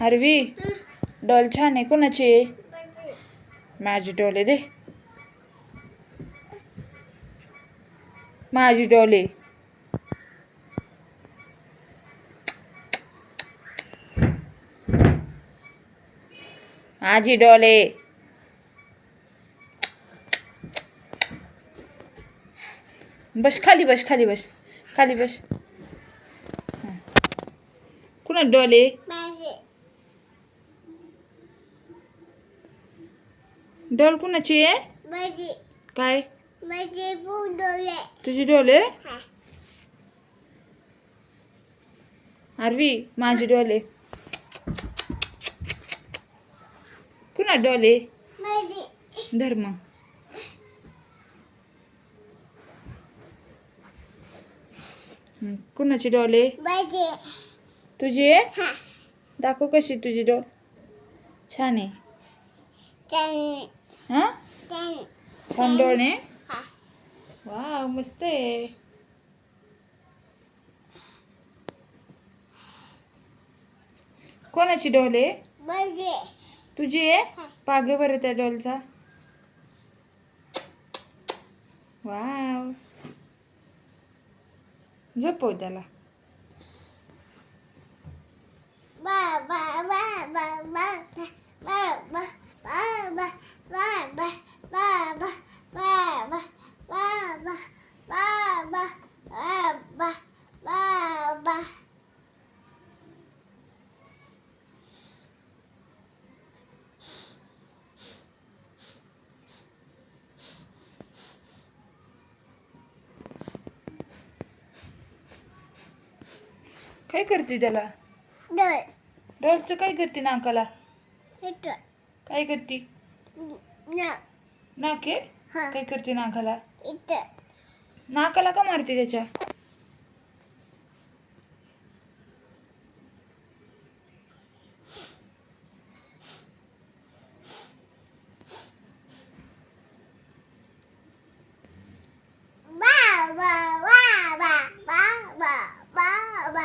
हरवी doll छान आहे कोणाची? माझी डॉल आहे दे. माझी डॉल आहे. माझी डॉल आहे. बस खाली बस खाली बस खाली बस. कुणा डॉल आहे? डॉल कुणाची आहे? माझे. काय? माझे बुडवले तुझी डॉल हा. आरवी माझी डॉल कुणा डॉल धर्म. कुणाची डॉल तुझी आहे? हा. दाखव कशी तुझी डॉल छान आहे. हां? हा. वा मस्त आहे. कोणाची डॉल आहे? तुझी आहे. पागे बरं त्या डॉलचा. वाव. झोपव त्याला. काय करते त्याला? डॉलचं काय करते नाकाला? काय करते? न. नाक? काय करते नाकाला? नाकाला का मारते त्याच्या? बा